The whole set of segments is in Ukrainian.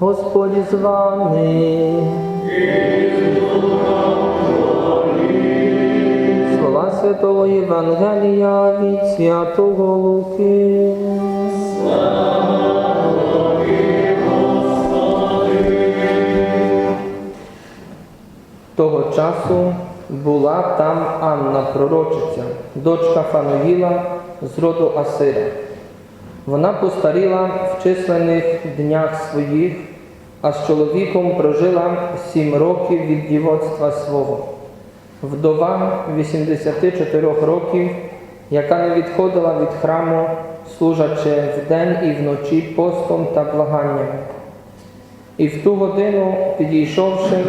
Господь з вами. Слова Святого Євангелія від Святого Луки. Того часу була там Анна пророчиця, дочка Фануїла з роду Асира. Вона постаріла в численних днях своїх, а з чоловіком прожила сім років від дівоцтва свого. Вдова 84 років, яка не відходила від храму, служачи вдень і вночі постом та благанням. І в ту годину, підійшовши,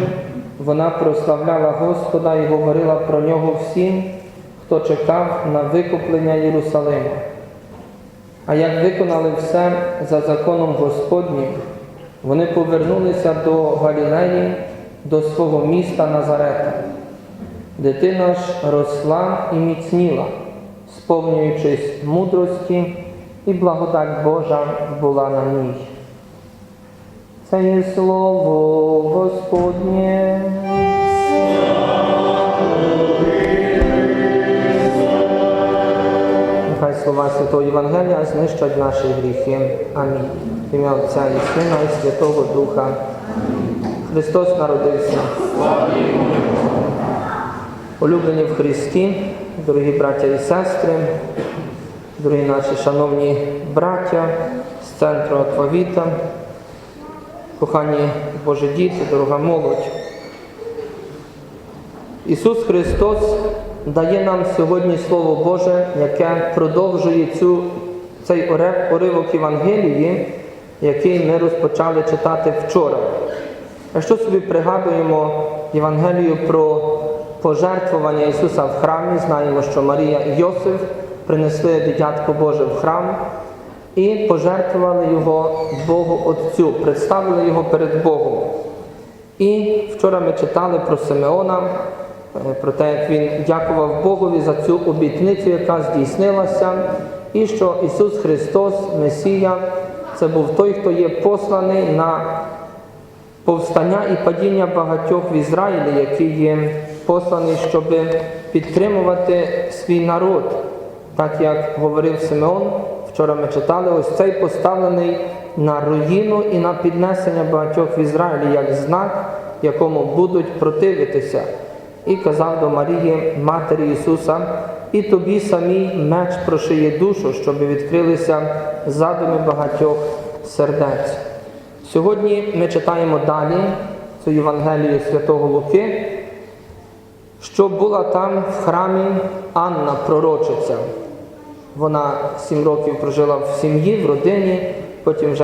вона прославляла Господа і говорила про нього всім, хто чекав на викуплення Єрусалима. А як виконали все за законом Господнім, вони повернулися до Галілеї, до свого міста Назарета. Дитина ж росла і міцніла, сповнюючись мудрості, і благодать Божа була на ній. Це є слово Господнє. Святого Євангелія знищать наші гріхи. Амінь. В ім'я Отця і Сина і Святого Духа. Христос народився. Улюблені в Христі, дорогі браття і сестри, дорогі наші шановні браття з центру Аквавіта, кохані Божі діти, дорога молодь. Ісус Христос дає нам сьогодні Слово Боже, яке продовжує цю, цей уривок Євангелії, який ми розпочали читати вчора. Якщо собі пригадуємо Євангелію про пожертвування Ісуса в храмі, знаємо, що Марія і Йосиф принесли дитятко Боже в храм і пожертвували його Богу Отцю, представили його перед Богом. І вчора ми читали про Симеона, про те, як він дякував Богові за цю обітницю, яка здійснилася, і що Ісус Христос, Месія, це був той, хто є посланий на повстання і падіння багатьох в Ізраїлі, який є посланий, щоб підтримувати свій народ. Так як говорив Симеон, вчора ми читали, ось цей поставлений на руїну і на піднесення багатьох в Ізраїлі, як знак, якому будуть противитися. І казав до Марії, Матері Ісуса, і тобі самій меч прошиє душу, щоб відкрилися задуми багатьох сердець. Сьогодні ми читаємо далі цю Євангелію Святого Луки, що була там в храмі Анна пророчиця. Вона сім років прожила в сім'ї, в родині, потім вже